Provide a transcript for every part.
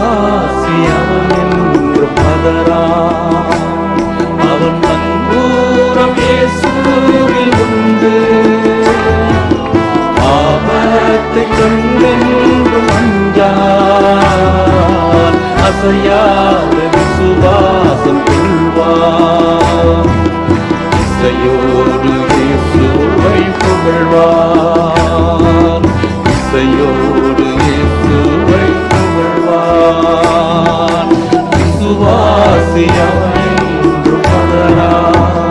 விசுவாசி என்று பதரா அவன் நங்கூரம் இயேசுவில் உண்டு ஆபத்தை அசையாத விசுவாசம் கொள்வான் இசையோடு இயேசுவை புகழ்வான் விசுவாசி அவனை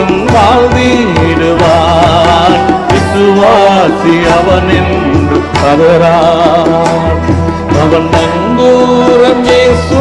என்றும் வாழ்ந்திடுவான் விசுவாசி அவன் என்று பதறான் அவன் நங்கூரம் இயேசு